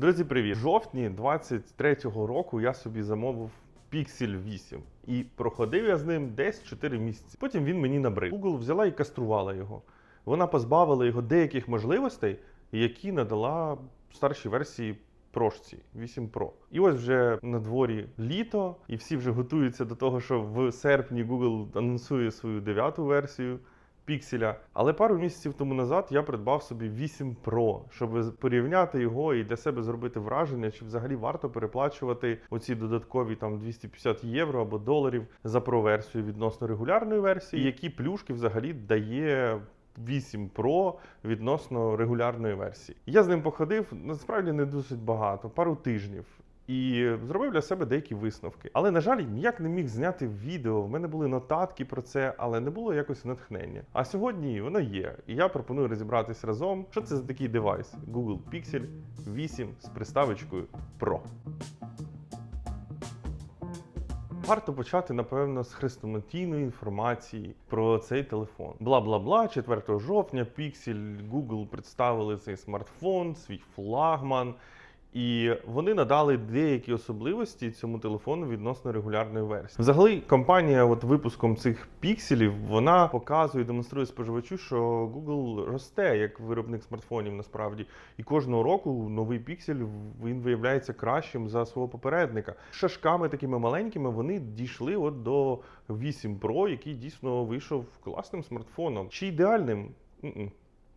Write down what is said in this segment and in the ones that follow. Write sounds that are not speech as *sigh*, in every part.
Друзі, привіт! В жовтні 23-го року я собі замовив Pixel 8 і проходив я з ним десь 4 місяці. Потім він мені набрив. Google взяла і каструвала його. Вона позбавила його деяких можливостей, які надала старшій версії прошці 8 Pro. І ось вже на дворі літо, і всі вже готуються до того, що в серпні Google анонсує свою дев'яту версію. Пікселя. Але пару місяців тому назад я придбав собі 8 Pro, щоб порівняти його і для себе зробити враження, чи взагалі варто переплачувати оці додаткові там 250 євро або доларів за Pro версію відносно регулярної версії, які плюшки взагалі дає. 8 Pro відносно регулярної версії. Я з ним походив насправді не досить багато, пару тижнів. І зробив для себе деякі висновки. Але, на жаль, ніяк не міг зняти відео. В мене були нотатки про це, але не було якось натхнення. А сьогодні воно є. І я пропоную розібратись разом, що це за такий девайс Google Pixel 8 з приставочкою Pro. Варто почати, напевно, з хрестоматійної інформації про цей телефон. Бла бла бла, 4 жовтня Pixel Google представили цей смартфон, свій флагман. І вони надали деякі особливості цьому телефону відносно регулярної версії. Взагалі, компанія, от випуском цих пікселів, вона показує, демонструє споживачу, що Google росте як виробник смартфонів насправді. І кожного року новий піксель він виявляється кращим за свого попередника. Шашками такими маленькими вони дійшли от до 8 Pro, який дійсно вийшов класним смартфоном. Чи ідеальним?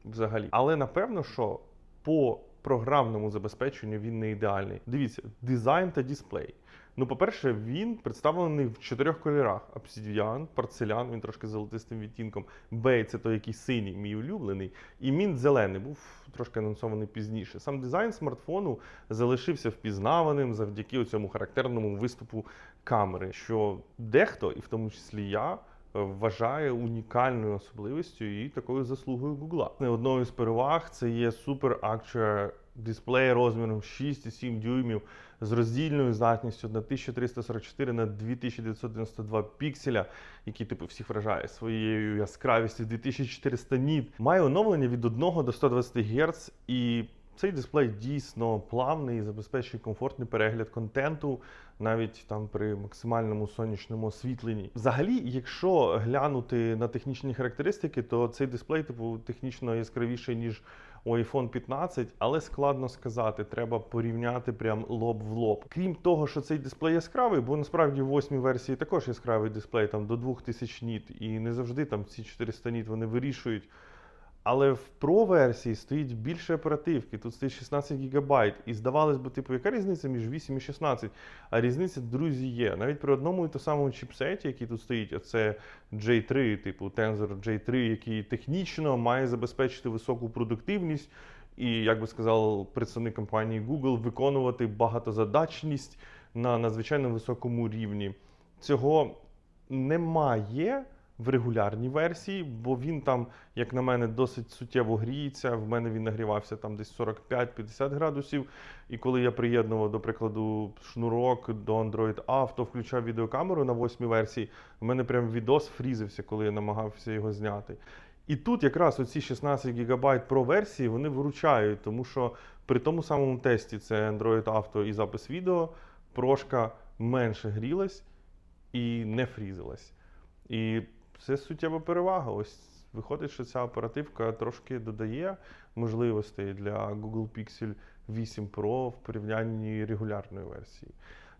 Взагалі. Але напевно, що по програмному забезпеченню він не ідеальний. Дивіться, дизайн та дисплей. Ну, по-перше, він представлений в чотирьох кольорах: обсидіан, порцелян, він трошки золотистим відтінком. Бей це той, який синій, мій улюблений. І мінт зелений, був трошки анонсований пізніше. Сам дизайн смартфону залишився впізнаваним завдяки цьому характерному виступу камери, що дехто, і в тому числі я. Вважає унікальною особливістю і такою заслугою Гугла. Одною з переваг це є Super Actua дисплей розміром 6,7 дюймів з роздільною здатністю на 1344 на 2992 пікселя, який типу всіх вражає своєю яскравістю 2400 ніт. Має оновлення від 1 до 120 Гц і цей дисплей дійсно плавний і забезпечує комфортний перегляд контенту, навіть там при максимальному сонячному освітленні. Взагалі, якщо глянути на технічні характеристики, то цей дисплей типу технічно яскравіший ніж у iPhone 15, але складно сказати, треба порівняти прям лоб в лоб. Крім того, що цей дисплей яскравий, бо насправді в восьмій версії також яскравий дисплей там до 2000 ніт, і не завжди там ці 400 ніт вони вирішують. Але в Pro версії стоїть більше оперативки, тут стоїть 16 ГБ. І здавалось би, типу, яка різниця між 8 і 16? А різниця, друзі, є. Навіть при одному і тому самому чіпсеті, який тут стоїть, оце J3, типу Tensor J3, який технічно має забезпечити високу продуктивність. І, як би сказав представник компанії Google, виконувати багатозадачність на надзвичайно високому рівні. Цього немає в регулярній версії, бо він там, як на мене, досить суттєво гріється. В мене він нагрівався там десь 45-50 градусів. І коли я приєднував, до прикладу, шнурок до Android Auto, включав відеокамеру на восьмій версії, в мене прям відос фрізився, коли я намагався його зняти. І тут якраз оці 16 ГБ Pro версії вони виручають, тому що при тому самому тесті це Android Auto і запис відео, прошка менше грілась і не фрізилась. І це суттєва перевага. Ось виходить, що ця оперативка трошки додає можливостей для Google Pixel 8 Pro в порівнянні регулярної версії.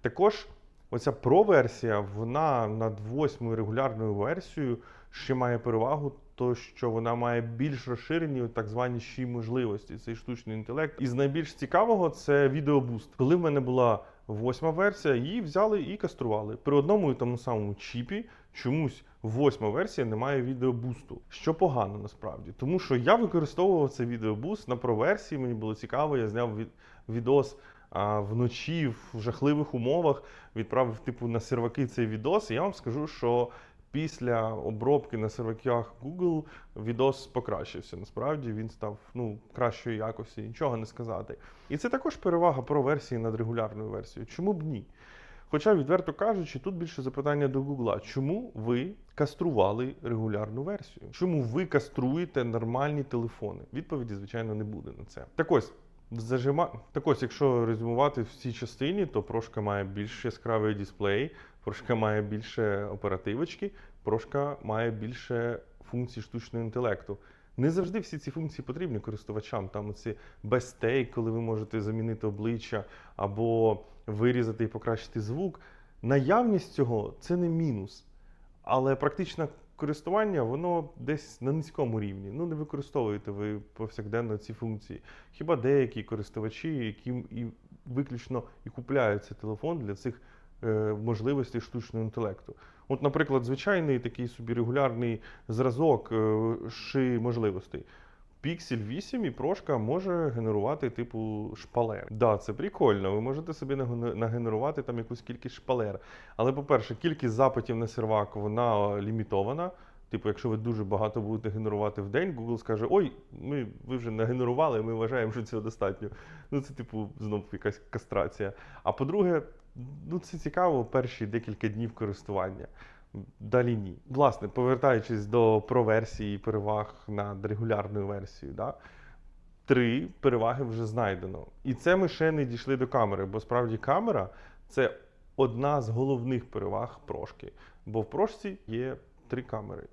Також оця Pro-версія, вона над восьмою регулярною версією ще має перевагу, то що вона має більш розширені так звані ще можливості. Цей штучний інтелект. І з найбільш цікавого це відеобуст. Коли в мене була восьма версія, її взяли і кастрували. При одному і тому самому чіпі чомусь восьма версія не має відеобусту, що погано насправді. Тому що я використовував цей відеобуст на проверсії, мені було цікаво, я зняв від, відос. А вночі в жахливих умовах відправив типу на серваки цей відос. І я вам скажу, що після обробки на серваках Google відос покращився. Насправді він став ну, кращої якості, нічого не сказати. І це також перевага про версії над регулярною версією. Чому б ні? Хоча, відверто кажучи, тут більше запитання до Гугла. Чому ви кастрували регулярну версію? Чому ви каструєте нормальні телефони? Відповіді, звичайно, не буде на це. Так ось. Зажима... Так ось, якщо резюмувати в цій частині, то прошка має більш яскравий дисплей, прошка має більше оперативочки, прошка має більше функцій штучного інтелекту. Не завжди всі ці функції потрібні користувачам. Там оці безстейк, коли ви можете замінити обличчя або вирізати і покращити звук. Наявність цього це не мінус. Але практичне користування, воно десь на низькому рівні. Ну, не використовуєте ви повсякденно ці функції. Хіба деякі користувачі, яким і виключно і купляється телефон для цих е, можливостей штучного інтелекту. От, наприклад, звичайний такий собі регулярний зразок е, ши можливостей. Pixel 8 і прошка може генерувати типу шпалер. Да, це прикольно. Ви можете собі нагенерувати там якусь кількість шпалер. Але, по-перше, кількість запитів на сервак вона лімітована. Типу, якщо ви дуже багато будете генерувати в день, Google скаже: Ой, ми ви вже нагенерували, ми вважаємо, що цього достатньо. Ну, це, типу, знов якась кастрація. А по-друге, ну це цікаво перші декілька днів користування. Далі ні. Власне, повертаючись до про-версії переваг над регулярною версією, да? три переваги вже знайдено. І це ми ще не дійшли до камери, бо справді камера це одна з головних переваг прошки. Бо в прошці є три камери.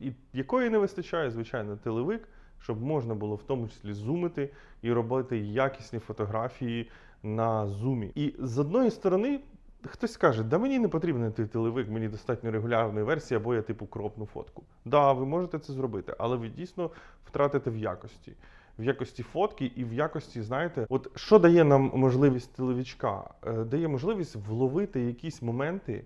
І якої не вистачає, звичайно, телевик, щоб можна було в тому числі зумити і робити якісні фотографії на зумі. І з одної сторони, хтось скаже, да мені не потрібен той телевик, мені достатньо регулярної версії, або я типу кропну фотку. Да, ви можете це зробити, але ви дійсно втратите в якості. В якості фотки і в якості, знаєте, от що дає нам можливість телевічка? Е, Дає можливість вловити якісь моменти,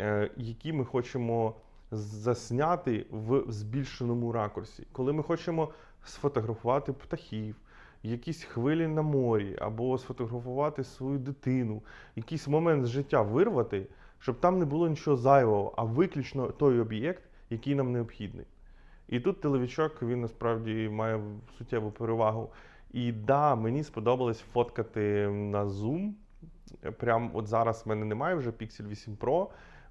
е, які ми хочемо засняти в збільшеному ракурсі. Коли ми хочемо сфотографувати птахів, якісь хвилі на морі, або сфотографувати свою дитину, якийсь момент з життя вирвати, щоб там не було нічого зайвого, а виключно той об'єкт, який нам необхідний. І тут телевічок він насправді має суттєву перевагу. І да, мені сподобалось фоткати на Zoom. Прям от зараз в мене немає вже Pixel 8 Pro,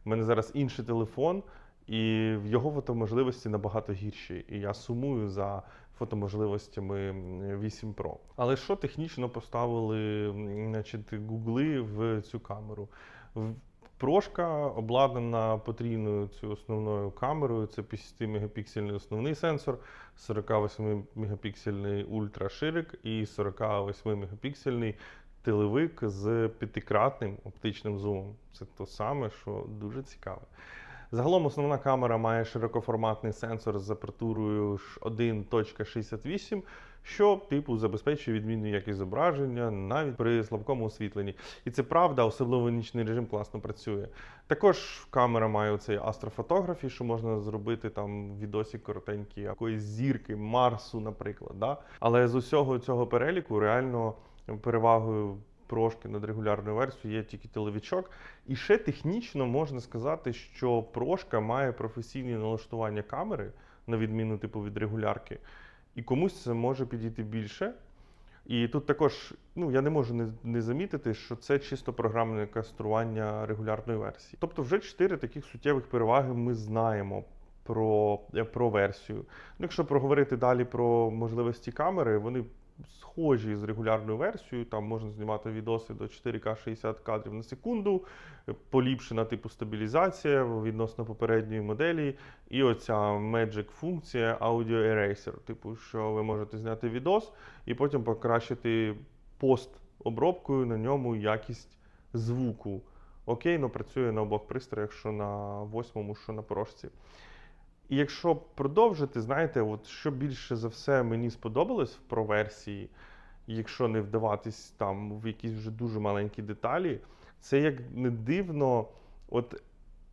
в мене зараз інший телефон, і в його фотоможливості набагато гірші. І я сумую за фотоможливостями 8 Pro. Але що технічно поставили значить, гугли в цю камеру? Прошка обладнана потрійною цю основною камерою. Це 50 мегапіксельний основний сенсор, 48 мегапіксельний ультраширик і 48 мегапіксельний телевик з п'ятикратним оптичним зумом. Це то саме, що дуже цікаве. Загалом основна камера має широкоформатний сенсор з апертурою 1.68, що типу забезпечує відмінну якість зображення навіть при слабкому освітленні. І це правда, особливо нічний режим класно працює. Також камера має цей астрофотографі, що можна зробити там відосик коротенький, якоїсь зірки, Марсу, наприклад. Да? Але з усього цього переліку реально перевагою прошки над регулярною версією є тільки телевічок. І ще технічно можна сказати, що прошка має професійні налаштування камери, на відміну типу від регулярки, і комусь це може підійти більше. І тут також ну, я не можу не, не замітити, що це чисто програмне кастрування регулярної версії. Тобто, вже чотири таких суттєвих переваги ми знаємо про, про версію. Ну, якщо проговорити далі про можливості камери, вони схожі з регулярною версією. Там можна знімати відоси до 4К 60 кадрів на секунду, поліпшена типу стабілізація відносно попередньої моделі, і оця Magic функція Audio Eraser, типу, що ви можете зняти відос і потім покращити пост-обробкою на ньому якість звуку. Окей, ну працює на обох пристроях, що на восьмому, що на прошці. І якщо продовжити, знаєте, от що більше за все мені сподобалось в проверсії, якщо не вдаватись там в якісь вже дуже маленькі деталі, це як не дивно, от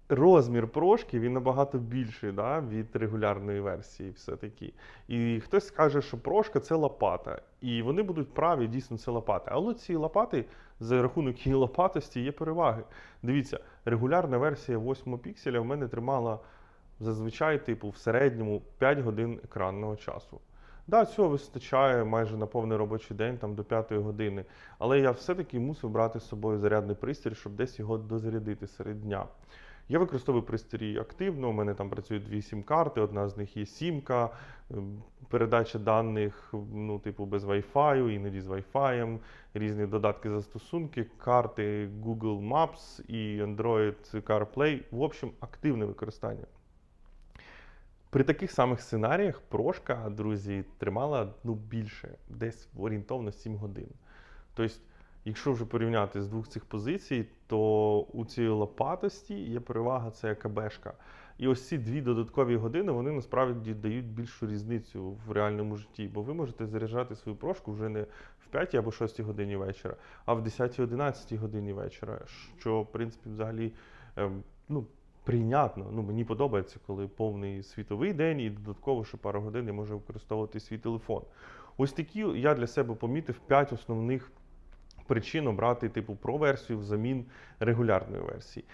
розмір прошки він набагато більший да, від регулярної версії, все-таки. І хтось скаже, що прошка це лопата. І вони будуть праві, дійсно, це лопата. Але ці лопати, за рахунок її лопатості, є переваги. Дивіться, регулярна версія 8 пікселя в мене тримала зазвичай, типу, в середньому 5 годин екранного часу. Да, цього вистачає майже на повний робочий день, там до 5 години. Але я все-таки мусив брати з собою зарядний пристрій, щоб десь його дозарядити серед дня. Я використовую пристрій активно. У мене там працюють дві сім-карти, одна з них є сімка, ем, передача даних, ну, типу, без Wi-Fi, іноді з Wi-Fi, різні додатки застосунки, карти Google Maps і Android CarPlay. В общем, активне використання. При таких самих сценаріях прошка, друзі, тримала ну, більше, десь орієнтовно 7 годин. Тобто, якщо вже порівняти з двох цих позицій, то у цій лопатості є перевага це АКБшка. І ось ці дві додаткові години вони насправді дають більшу різницю в реальному житті, бо ви можете заряджати свою прошку вже не в 5 або 6 годині вечора, а в 10-11 годині вечора, що, в принципі, взагалі ем, ну, прийнятно. Ну, мені подобається, коли повний світовий день і додатково ще пару годин я можу використовувати свій телефон. Ось такі я для себе помітив 5 основних причин обрати типу про-версію взамін регулярної версії.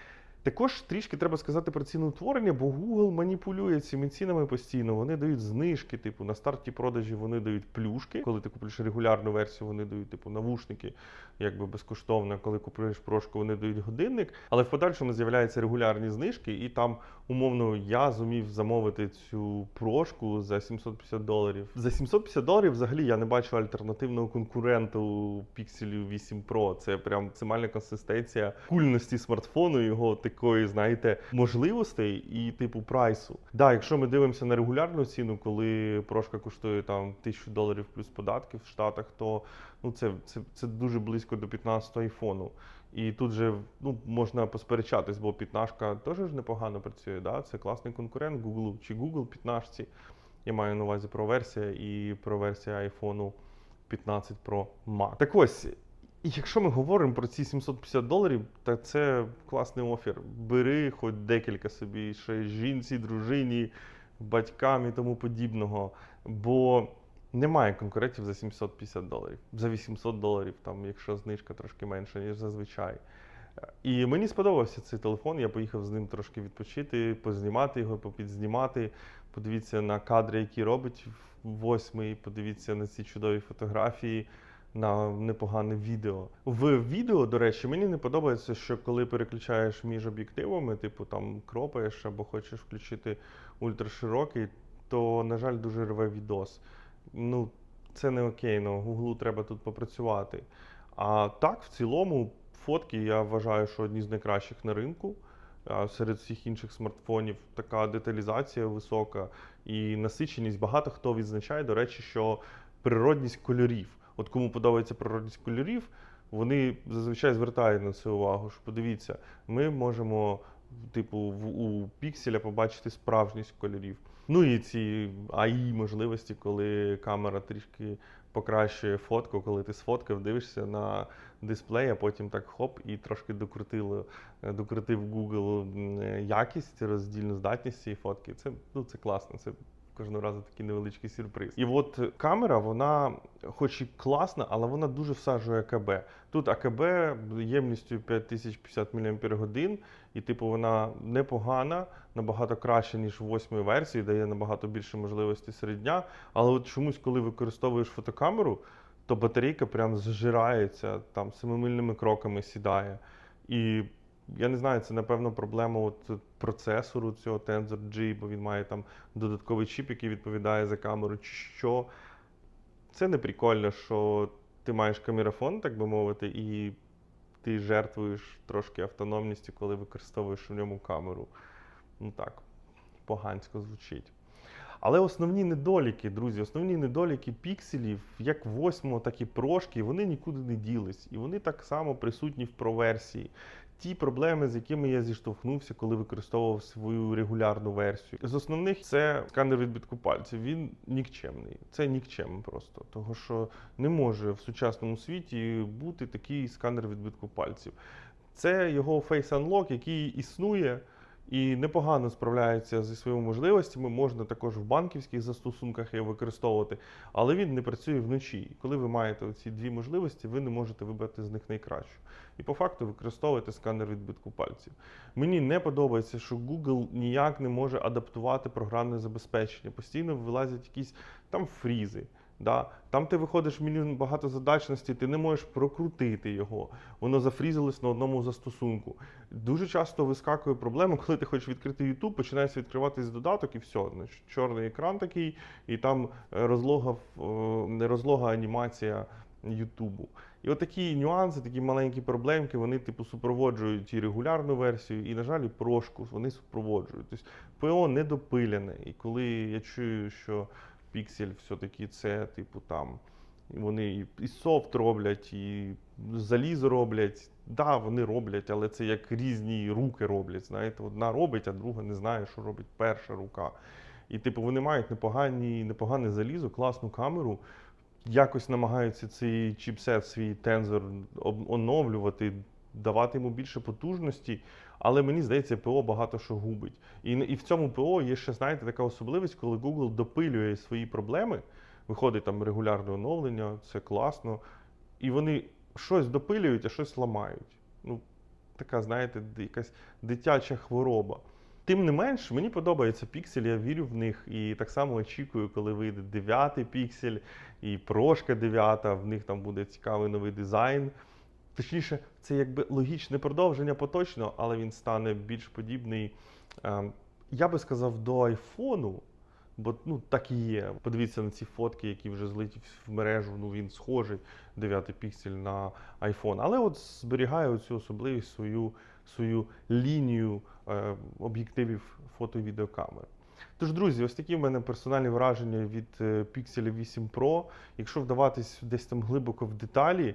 Також трішки треба сказати про ціноутворення, бо Google маніпулює цими цінами постійно. Вони дають знижки, типу на старті продажі вони дають плюшки. Коли ти купуєш регулярну версію, вони дають типу навушники, якби безкоштовно. Коли купуєш прошку, вони дають годинник. Але в подальшому з'являються регулярні знижки, і там умовно я зумів замовити цю прошку за 750 доларів. За 750 доларів взагалі я не бачу альтернативного конкуренту Pixel 8 Pro. Це прям максимальна консистенція кульності смартфону, його такої, знаєте, можливостей і типу прайсу. Да, якщо ми дивимося на регулярну ціну, коли прошка коштує там 1000 доларів плюс податки в Штатах, то ну це, це, це дуже близько до 15 айфону. І тут же ну, можна посперечатись, бо 15 теж ж непогано працює. Да? Це класний конкурент Google чи Google 15. Я маю на увазі про версія і про версія iPhone 15 Pro Max. Так ось, і якщо ми говоримо про ці 750 доларів, то це класний офір. Бери хоч декілька собі, ще жінці, дружині, батькам і тому подібного. Бо немає конкурентів за 750 доларів. За 800 доларів, там, якщо знижка трошки менша, ніж зазвичай. І мені сподобався цей телефон. Я поїхав з ним трошки відпочити, познімати його, попідзнімати. Подивіться на кадри, які робить восьмий. Подивіться на ці чудові фотографії, на непогане відео. В відео, до речі, мені не подобається, що коли переключаєш між об'єктивами, типу там кропаєш або хочеш включити ультраширокий, то, на жаль, дуже рве відос. Ну, це не окей, ну Гуглу треба тут попрацювати. А так, в цілому, фотки я вважаю, що одні з найкращих на ринку. Серед всіх інших смартфонів така деталізація висока і насиченість. Багато хто відзначає, до речі, що природність кольорів. От кому подобається природність кольорів, вони зазвичай звертають на це увагу. Що подивіться, ми можемо, типу, в, у пікселя побачити справжність кольорів. Ну і ці АІ можливості, коли камера трішки покращує фотку, коли ти сфоткав, дивишся на дисплей, а потім так хоп, і трошки докрутило, докрутив Google якість, роздільну здатність цієї фотки. Це, ну, це класно. Це кожного разу такий невеличкий сюрприз. І от камера, вона, хоч і класна, але вона дуже всаджує АКБ. Тут АКБ ємністю 5050 мАч, і типу вона непогана, набагато краще, ніж в восьмій версії, дає набагато більше можливостей серед дня. Але от чомусь, коли використовуєш фотокамеру, то батарейка прям зжирається, там семимильними кроками сідає. І я не знаю, це напевно проблема от процесору цього Tensor G, бо він має там додатковий чіп, який відповідає за камеру, чи що. Це не прикольно, що ти маєш камерафон, так би мовити, і ти жертвуєш трошки автономністю, коли використовуєш у ньому камеру. Ну так, погансько звучить. Але основні недоліки, друзі, основні недоліки пікселів, як восьмого, так і прошки, вони нікуди не ділись. І вони так само присутні в проверсії. Ті проблеми, з якими я зіштовхнувся, коли використовував свою регулярну версію. З основних це сканер відбитку пальців. Він нікчемний. Це нікчем просто. Того що не може в сучасному світі бути такий сканер відбитку пальців. Це його Face Unlock, який існує і непогано справляється зі своїми можливостями. Можна також в банківських застосунках його використовувати, але він не працює вночі. Коли ви маєте ці дві можливості, ви не можете вибрати з них найкращу. І по факту використовуєте сканер відбитку пальців. Мені не подобається, що Google ніяк не може адаптувати програмне забезпечення. Постійно вилазять якісь там фрізи. Да? Там ти виходиш в меню багатозадачності, ти не можеш прокрутити його. Воно зафрізилось на одному застосунку. Дуже часто вискакує проблема, *laughs* коли ти хочеш відкрити YouTube, починається відкриватись додаток і все. Значить, чорний екран такий, і там е, розлога, е, не розлога анімація Ютубу. І от такі нюанси, такі маленькі проблемки, вони типу супроводжують і регулярну версію, і, на жаль, і прошку вони супроводжують. Тобто ПО не допиляне. І коли я чую, що Pixel все-таки це, типу, там. Вони і- софт роблять, і залізо роблять. Да, вони роблять, але це як різні руки роблять. Знаєте, одна робить, а друга не знає, що робить перша рука. І типу вони мають непогані, непогане залізо, класну камеру. Якось намагаються цей чіпсет, свій тензор оновлювати, давати йому більше потужності. Але мені здається, ПО багато що губить. І, і в цьому ПО є ще, знаєте, така особливість, коли Google допилює свої проблеми. Виходить там регулярне оновлення, це класно. І вони щось допилюють, а щось ламають. Ну, така, знаєте, якась дитяча хвороба. Тим не менш, мені подобається піксель, я вірю в них і так само очікую, коли вийде дев'ятий піксель і прошка дев'ята, в них там буде цікавий новий дизайн. Точніше, це якби логічне продовження поточно, але він стане більш подібний, ем, я би сказав, до айфону. Бо ну так і є. Подивіться на ці фотки, які вже злиті в мережу. Ну він схожий 9 піксель на iPhone. Але от зберігає цю особливість свою, свою лінію е, об'єктивів фото і відеокамер. Тож, друзі, ось такі в мене персональні враження від е, Pixel 8 Pro. Якщо вдаватись десь там глибоко в деталі,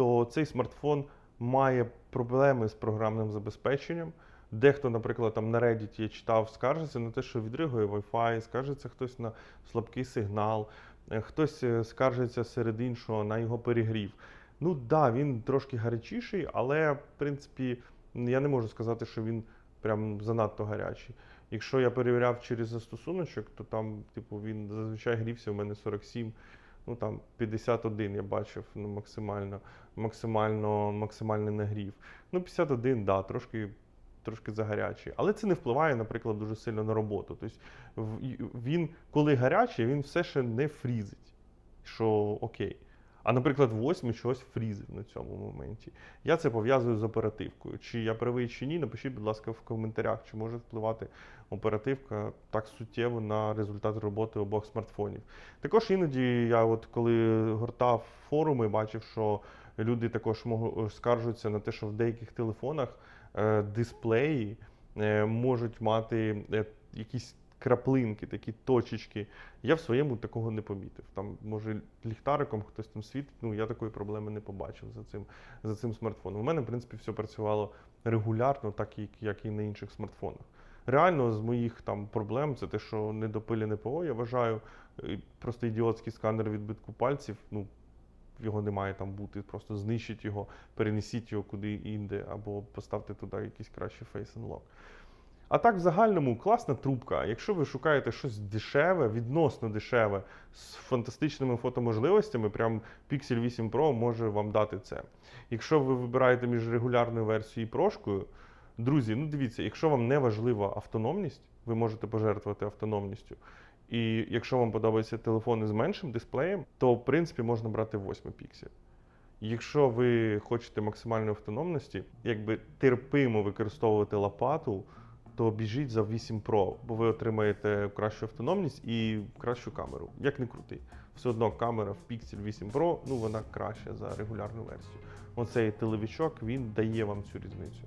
то цей смартфон має проблеми з програмним забезпеченням. Дехто, наприклад, там на Reddit я читав, скаржиться на те, що відригує Wi-Fi, скаржиться хтось на слабкий сигнал, е, хтось е, скаржиться серед іншого на його перегрів. Ну так, да, він трошки гарячіший, але в принципі я не можу сказати, що він прям занадто гарячий. Якщо я перевіряв через застосуночок, то там, типу, він зазвичай грівся у мене 47, ну там 51 я бачив ну, максимально, максимально, максимальний нагрів. Ну, 51, да, трошки трошки загарячий. Але це не впливає, наприклад, дуже сильно на роботу. Тобто він, коли гарячий, він все ще не фрізить, що окей. А, наприклад, восьмий чогось фрізив на цьому моменті. Я це пов'язую з оперативкою. Чи я правий чи ні, напишіть, будь ласка, в коментарях, чи може впливати оперативка так суттєво на результат роботи обох смартфонів. Також іноді я, от коли гортав форуми, бачив, що люди також скаржуються на те, що в деяких телефонах е, дисплеї е, можуть мати е, якісь краплинки, такі точечки. Я в своєму такого не помітив. Там, може, ліхтариком хтось там світить, ну я такої проблеми не побачив за цим, за цим смартфоном. У мене, в принципі, все працювало регулярно, так як, і на інших смартфонах. Реально, з моїх там проблем це те, що недопилене ПО, я вважаю, просто ідіотський сканер відбитку пальців. Ну, його не має там бути, просто знищіть його, перенесіть його куди інде, або поставте туди якийсь кращий Face Unlock. А так, в загальному, класна трубка. Якщо ви шукаєте щось дешеве, відносно дешеве, з фантастичними фотоможливостями, прям Pixel 8 Pro може вам дати це. Якщо ви вибираєте між регулярною версією і прошкою, друзі, ну дивіться, якщо вам не важлива автономність, ви можете пожертвувати автономністю. І якщо вам подобаються телефони з меншим дисплеєм, то в принципі можна брати 8 піксель. Якщо ви хочете максимальної автономності, якби терпимо використовувати лопату, то біжіть за 8 Pro, бо ви отримаєте кращу автономність і кращу камеру. Як не крути. Все одно камера в Pixel 8 Pro, ну вона краща за регулярну версію. Оцей телевічок він дає вам цю різницю.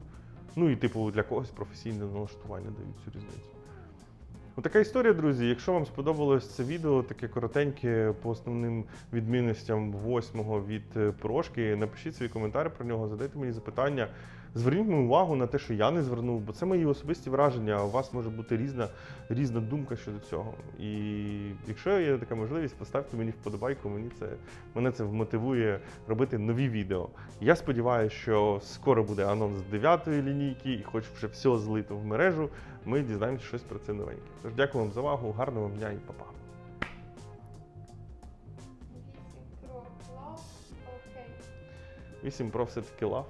Ну і типу для когось професійне налаштування дають цю різницю. Отака історія, друзі. Якщо вам сподобалось це відео, таке коротеньке по основним відмінностям восьмого від е, прошки, напишіть свої коментарі про нього, задайте мені запитання. Зверніть увагу на те, що я не звернув, бо це мої особисті враження, а у вас може бути різна, різна думка щодо цього. І якщо є така можливість, поставте мені вподобайку, мені це, мене це вмотивує робити нові відео. Я сподіваюся, що скоро буде анонс 9-ї лінійки, і хоч вже все злито в мережу, ми дізнаємося щось про це новеньке. Тож дякую вам за увагу, гарного вам дня і па-па. 8 Pro Love, окей. 8 Pro все-таки лав.